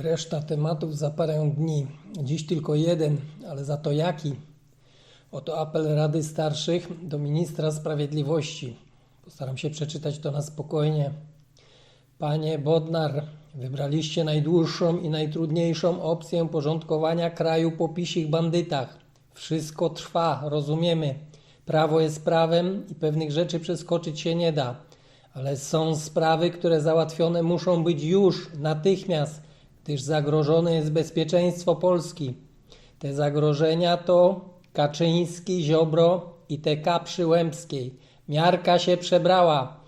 Reszta tematów za parę dni. Dziś tylko jeden, ale za to jaki? Oto apel Rady Starszych do ministra sprawiedliwości. Postaram się przeczytać to na spokojnie. Panie Bodnar, wybraliście najdłuższą i najtrudniejszą opcję porządkowania kraju po pisich bandytach. Wszystko trwa, rozumiemy. Prawo jest prawem i pewnych rzeczy przeskoczyć się nie da. Ale są sprawy, które załatwione muszą być już, natychmiast, gdyż zagrożone jest bezpieczeństwo Polski. Te zagrożenia to Kaczyński, Ziobro i TK Przyłębskiej. Miarka się przebrała.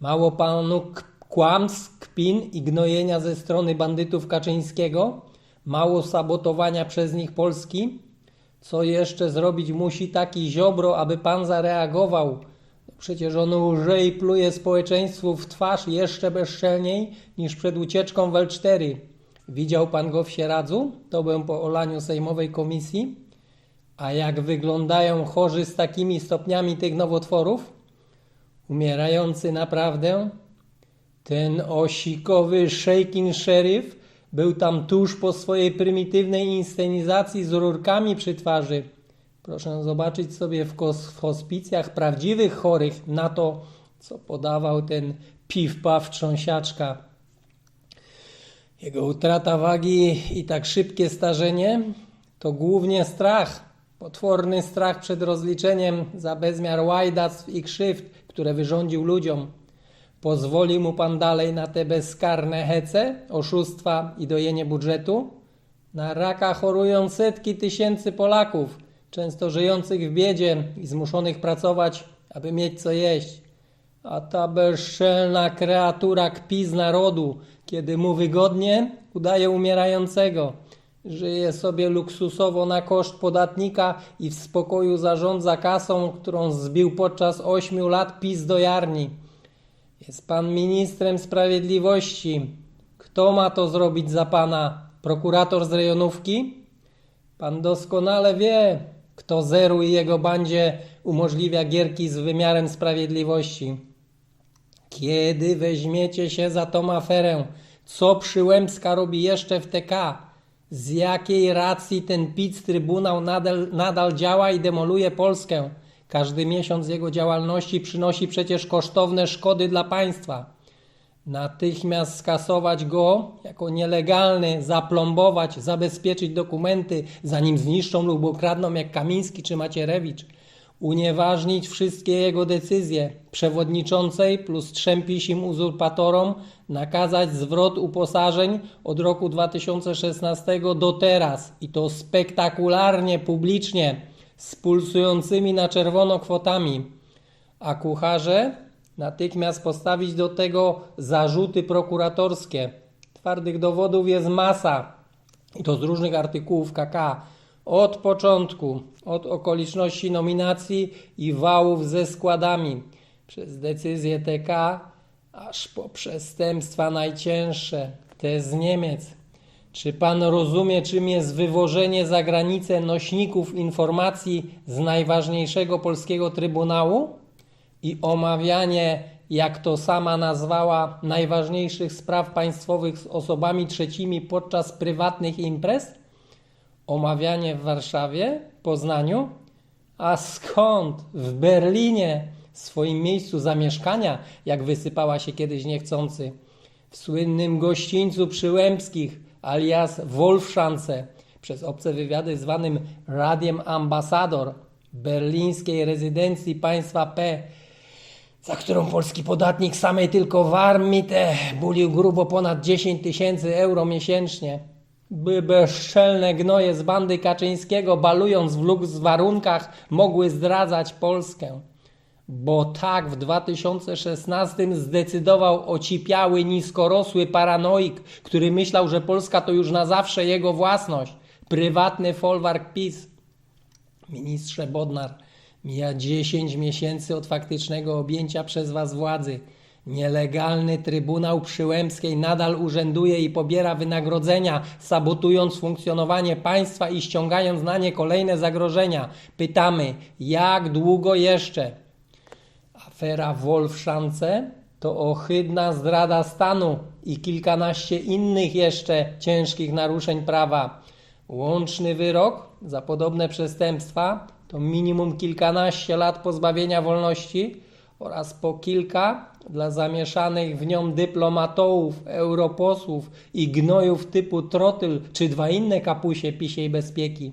Mało panu kłamstw, kpin i gnojenia ze strony bandytów Kaczyńskiego? Mało sabotowania przez nich Polski? Co jeszcze zrobić musi taki Ziobro, aby pan zareagował? No Przecież on łże i pluje społeczeństwu w twarz jeszcze bezczelniej niż przed ucieczką w L4. Widział pan go w Sieradzu? To był po olaniu sejmowej komisji. A jak wyglądają chorzy z takimi stopniami tych nowotworów? Umierający naprawdę? Ten osikowy shaking sheriff był tam tuż po swojej prymitywnej inscenizacji z rurkami przy twarzy. Proszę zobaczyć sobie w, w hospicjach prawdziwych chorych na to, co podawał ten piw-paw trząsiaczka. Jego utrata wagi i tak szybkie starzenie to głównie strach. Potworny strach przed rozliczeniem za bezmiar łajdactw i krzywd, które wyrządził ludziom. Pozwoli mu pan dalej na te bezkarne hece, oszustwa i dojenie budżetu? Na raka chorują setki tysięcy Polaków, często żyjących w biedzie i zmuszonych pracować, aby mieć co jeść. A ta bezczelna kreatura kpi z narodu, kiedy mu wygodnie, udaje umierającego. Żyje sobie luksusowo na koszt podatnika i w spokoju zarządza kasą, którą zbił podczas ośmiu lat PiS do jarni. Jest pan ministrem sprawiedliwości. Kto ma to zrobić za pana? Prokurator z rejonówki? Pan doskonale wie, kto Zeru i jego bandzie umożliwia gierki z wymiarem sprawiedliwości. Kiedy weźmiecie się za tą aferę? Co Przyłębska robi jeszcze w TK? Z jakiej racji ten PiC Trybunał nadal, nadal działa i demoluje Polskę? Każdy miesiąc jego działalności przynosi przecież kosztowne szkody dla państwa. Natychmiast skasować go jako nielegalny, zaplombować, zabezpieczyć dokumenty, zanim zniszczą lub ukradną jak Kamiński czy Macierewicz. Unieważnić wszystkie jego decyzje. Przewodniczącej plus trzem pisim uzurpatorom nakazać zwrot uposażeń od roku 2016 do teraz i to spektakularnie, publicznie, z pulsującymi na czerwono kwotami a kucharze natychmiast postawić do tego zarzuty prokuratorskie. Twardych dowodów jest masa i to z różnych artykułów KK. Od początku, od okoliczności nominacji i wałów ze składami, przez decyzję TK, aż po przestępstwa najcięższe, te z Niemiec. Czy pan rozumie, czym jest wywożenie za granicę nośników informacji z najważniejszego polskiego trybunału i omawianie, jak to sama nazwała, najważniejszych spraw państwowych z osobami trzecimi podczas prywatnych imprez? Omawianie w Warszawie, Poznaniu? A skąd? W Berlinie, swoim miejscu zamieszkania, jak wysypała się kiedyś niechcący. W słynnym gościńcu Przyłębskich, alias Wolfschanze, przez obce wywiady zwanym Radiem Ambasador, berlińskiej rezydencji państwa P, za którą polski podatnik samej tylko w armii te bulił grubo ponad 10 tysięcy euro miesięcznie. By bezczelne gnoje z bandy Kaczyńskiego, balując w luks warunkach, mogły zdradzać Polskę. Bo tak w 2016 zdecydował ocipiały, niskorosły paranoik, który myślał, że Polska to już na zawsze jego własność. Prywatny folwark PiS. Ministrze Bodnar, mija 10 miesięcy od faktycznego objęcia przez Was władzy. Nielegalny Trybunał Przyłębskiej nadal urzęduje i pobiera wynagrodzenia, sabotując funkcjonowanie państwa i ściągając na nie kolejne zagrożenia. Pytamy, jak długo jeszcze? Afera Wolfszance to ohydna zdrada stanu i kilkanaście innych jeszcze ciężkich naruszeń prawa. Łączny wyrok za podobne przestępstwa to minimum kilkanaście lat pozbawienia wolności oraz po kilka dla zamieszanych w nią dyplomatołów, europosłów i gnojów typu trotyl czy dwa inne kapusie pisiej bezpieki.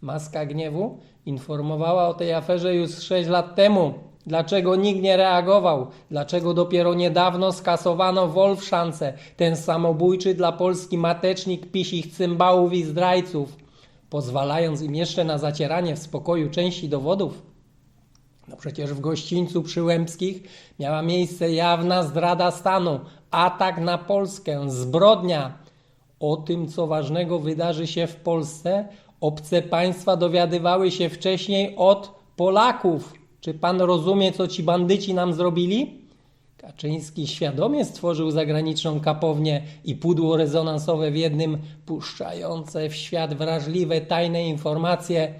Maska Gniewu informowała o tej aferze już 6 lat temu. Dlaczego nikt nie reagował? Dlaczego dopiero niedawno skasowano Wolfszance, ten samobójczy dla Polski matecznik pisich cymbałów i zdrajców, pozwalając im jeszcze na zacieranie w spokoju części dowodów? No przecież w gościńcu Przyłębskich miała miejsce jawna zdrada stanu, atak na Polskę, zbrodnia. O tym, co ważnego wydarzy się w Polsce, obce państwa dowiadywały się wcześniej od Polaków. Czy pan rozumie, co ci bandyci nam zrobili? Kaczyński świadomie stworzył zagraniczną kapownię i pudło rezonansowe w jednym, puszczające w świat wrażliwe, tajne informacje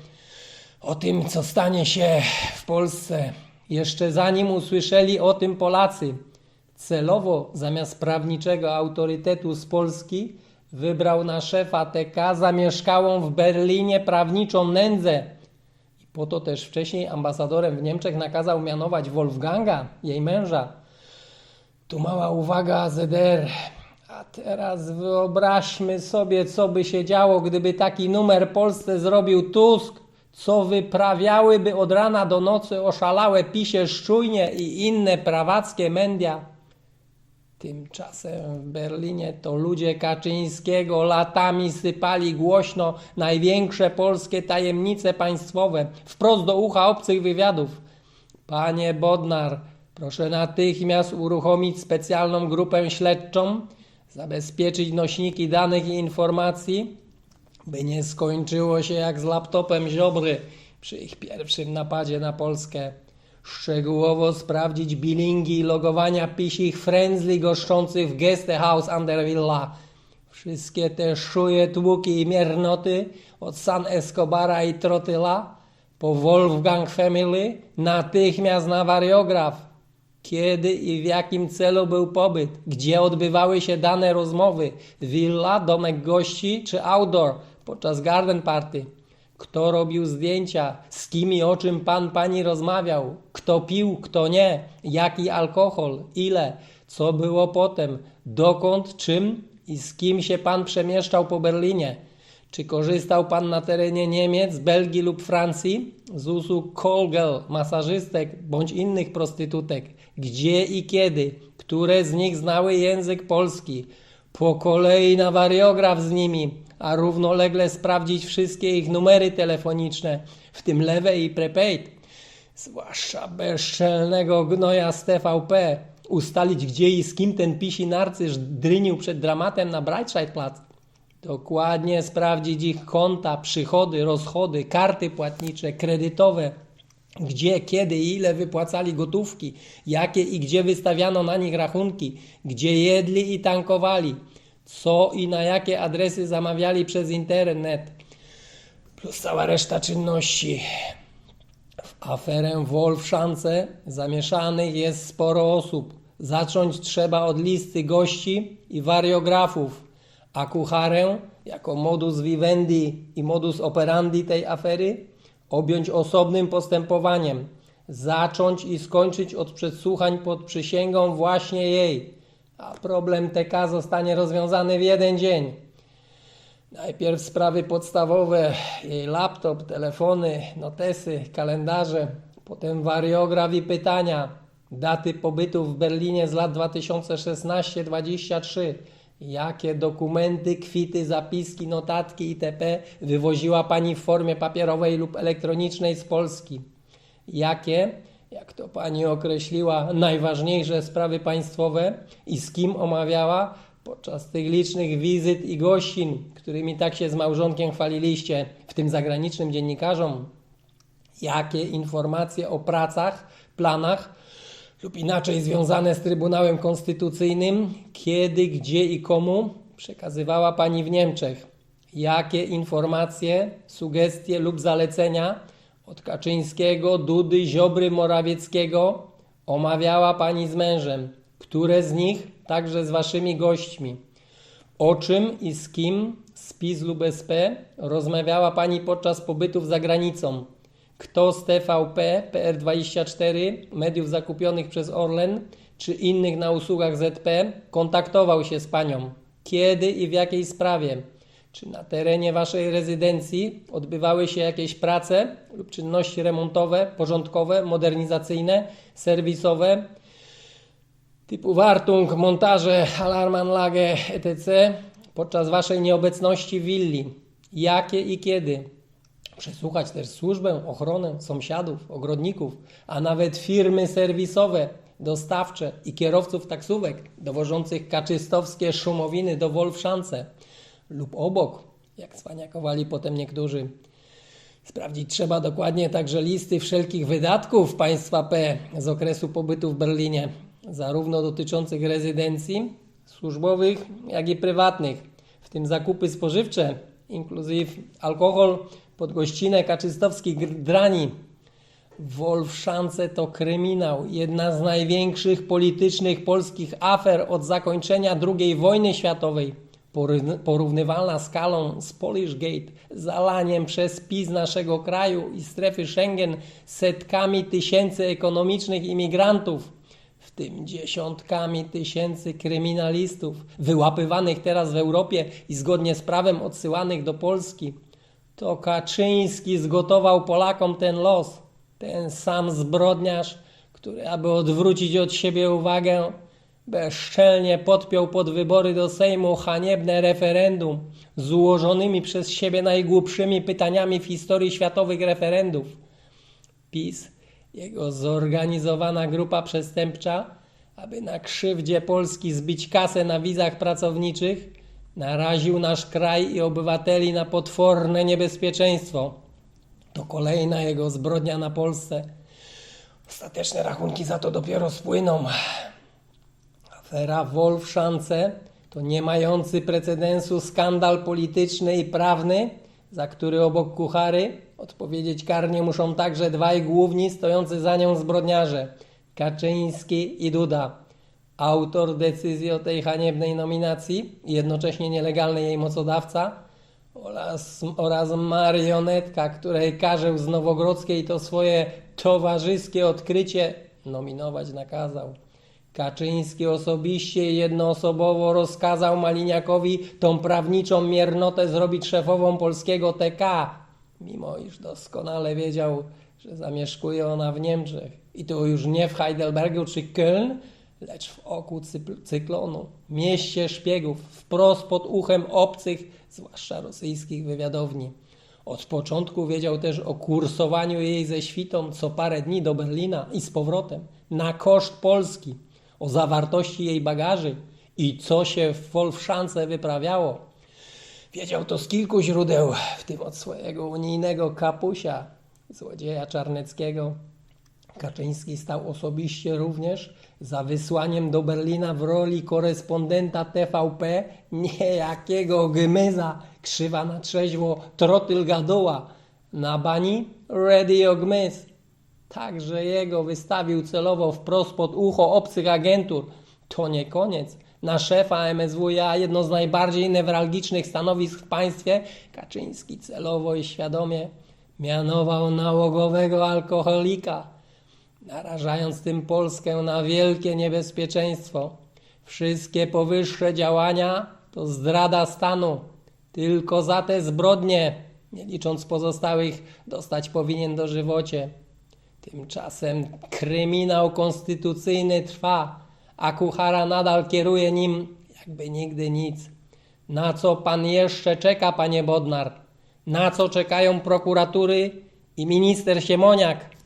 o tym, co stanie się w Polsce. Jeszcze zanim usłyszeli o tym Polacy, celowo zamiast prawniczego autorytetu z Polski wybrał na szefa TK zamieszkałą w Berlinie prawniczą nędzę. I po to też wcześniej ambasadorem w Niemczech nakazał mianować Wolfganga, jej męża. Tu mała uwaga ZDR. A teraz wyobraźmy sobie, co by się działo, gdyby taki numer Polsce zrobił Tusk. Co wyprawiałyby od rana do nocy oszalałe pisie szczujnie i inne prawackie media. Tymczasem w Berlinie to ludzie Kaczyńskiego latami sypali głośno największe polskie tajemnice państwowe wprost do ucha obcych wywiadów. Panie Bodnar, proszę natychmiast uruchomić specjalną grupę śledczą, zabezpieczyć nośniki danych i informacji, by nie skończyło się jak z laptopem Ziobry przy ich pierwszym napadzie na Polskę. Szczegółowo sprawdzić bilingi i logowania pisich frędzli goszczących w Gästehaus an der Villa. Wszystkie te szuje, tłuki i miernoty od San Escobara i Trotyla po Wolfgang Family natychmiast na wariograf. Kiedy i w jakim celu był pobyt? Gdzie odbywały się dane rozmowy? Villa, domek gości czy outdoor podczas garden party? Kto robił zdjęcia? Z kim i o czym pan pani rozmawiał? Kto pił, kto nie? Jaki alkohol? Ile? Co było potem? Dokąd, czym i z kim się pan przemieszczał po Berlinie? Czy korzystał pan na terenie Niemiec, Belgii lub Francji z usług girl, masażystek bądź innych prostytutek? Gdzie i kiedy? Które z nich znały język polski? Po kolei na wariograf z nimi, a równolegle sprawdzić wszystkie ich numery telefoniczne, w tym lewe i prepaid. Zwłaszcza bezczelnego gnoja z TVP. Ustalić gdzie i z kim ten pisi narcyż drynił przed dramatem na Breitscheidplatz. Dokładnie sprawdzić ich konta, przychody, rozchody, karty płatnicze, kredytowe. Gdzie, kiedy i ile wypłacali gotówki, jakie i gdzie wystawiano na nich rachunki, gdzie jedli i tankowali, co i na jakie adresy zamawiali przez internet, plus cała reszta czynności. W aferę Wolfszance zamieszanych jest sporo osób. Zacząć trzeba od listy gości i wariografów, a kucharę, jako modus vivendi i modus operandi tej afery, objąć osobnym postępowaniem. Zacząć i skończyć od przesłuchań pod przysięgą właśnie jej, a problem TK zostanie rozwiązany w jeden dzień. Najpierw sprawy podstawowe, jej laptop, telefony, notesy, kalendarze, potem wariograf i pytania, daty pobytu w Berlinie z lat 2016-23, jakie dokumenty, kwity, zapiski, notatki itp. wywoziła Pani w formie papierowej lub elektronicznej z Polski, jakie, jak to Pani określiła, najważniejsze sprawy państwowe i z kim omawiała podczas tych licznych wizyt i gościn, którymi tak się z małżonkiem chwaliliście, w tym zagranicznym dziennikarzom, jakie informacje o pracach, planach lub inaczej związane z Trybunałem Konstytucyjnym, kiedy, gdzie i komu przekazywała Pani w Niemczech, jakie informacje, sugestie lub zalecenia od Kaczyńskiego, Dudy, Ziobry, Morawieckiego omawiała Pani z mężem, które z nich także z waszymi gośćmi. O czym i z kim z PiS lub SP rozmawiała Pani podczas pobytów za granicą? Kto z TVP, PR24, mediów zakupionych przez Orlen czy innych na usługach ZP kontaktował się z Panią? Kiedy i w jakiej sprawie? Czy na terenie Waszej rezydencji odbywały się jakieś prace lub czynności remontowe, porządkowe, modernizacyjne, serwisowe, typu Wartung, montaże, Alarmanlage, etc. podczas Waszej nieobecności w willi? Jakie i kiedy? Przesłuchać też służbę, ochronę, sąsiadów, ogrodników, a nawet firmy serwisowe, dostawcze i kierowców taksówek dowożących kaczystowskie szumowiny do Wolfszance lub obok, jak cwaniakowali potem niektórzy. Sprawdzić trzeba dokładnie także listy wszelkich wydatków państwa P z okresu pobytu w Berlinie, zarówno dotyczących rezydencji służbowych, jak i prywatnych, w tym zakupy spożywcze, inkluzyw alkohol, podgościnę kaczystowskich drani. Wolfszance to kryminał, jedna z największych politycznych polskich afer od zakończenia II wojny światowej porównywalna skalą z Polish Gate, zalaniem przez PiS naszego kraju i strefy Schengen setkami tysięcy ekonomicznych imigrantów, w tym dziesiątkami tysięcy kryminalistów, wyłapywanych teraz w Europie i zgodnie z prawem odsyłanych do Polski. To Kaczyński zgotował Polakom ten los, ten sam zbrodniarz, który, aby odwrócić od siebie uwagę, bezczelnie podpiął pod wybory do Sejmu haniebne referendum z ułożonymi przez siebie najgłupszymi pytaniami w historii światowych referendów. PiS, jego zorganizowana grupa przestępcza, aby na krzywdzie Polski zbić kasę na wizach pracowniczych, naraził nasz kraj i obywateli na potworne niebezpieczeństwo. To kolejna jego zbrodnia na Polsce. Ostateczne rachunki za to dopiero spłyną. Afera Wolfszance to nie mający precedensu skandal polityczny i prawny, za który obok kuchary odpowiedzieć karnie muszą także dwaj główni stojący za nią zbrodniarze Kaczyński i Duda. Autor decyzji o tej haniebnej nominacji i jednocześnie nielegalny jej mocodawca oraz, oraz marionetka, której karzeł z Nowogrodzkiej to swoje towarzyskie odkrycie nominować nakazał. Kaczyński osobiście i jednoosobowo rozkazał Maliniakowi tą prawniczą miernotę zrobić szefową polskiego TK, mimo iż doskonale wiedział, że zamieszkuje ona w Niemczech. I to już nie w Heidelbergu czy Köln, lecz w oku cyklonu, mieście szpiegów, wprost pod uchem obcych, zwłaszcza rosyjskich wywiadowni. Od początku wiedział też o kursowaniu jej ze świtą co parę dni do Berlina i z powrotem, na koszt Polski, o zawartości jej bagaży i co się w Wolfszance wyprawiało. Wiedział to z kilku źródeł, w tym od swojego unijnego kapusia, złodzieja Czarneckiego. Kaczyński stał osobiście również za wysłaniem do Berlina w roli korespondenta TVP niejakiego Gmyza, krzywa na trzeźwo Trotyl Gadoła, na bani Radio Gmyz. Także jego wystawił celowo wprost pod ucho obcych agentur. To nie koniec. Na szefa MSWiA, jedno z najbardziej newralgicznych stanowisk w państwie, Kaczyński celowo i świadomie mianował nałogowego alkoholika, narażając tym Polskę na wielkie niebezpieczeństwo. Wszystkie powyższe działania to zdrada stanu. Tylko za te zbrodnie, nie licząc pozostałych, dostać powinien dożywocie. Tymczasem kryminał konstytucyjny trwa, a Kuchara nadal kieruje nim jakby nigdy nic. Na co pan jeszcze czeka, panie Bodnar? Na co czekają prokuratury i minister Siemoniak?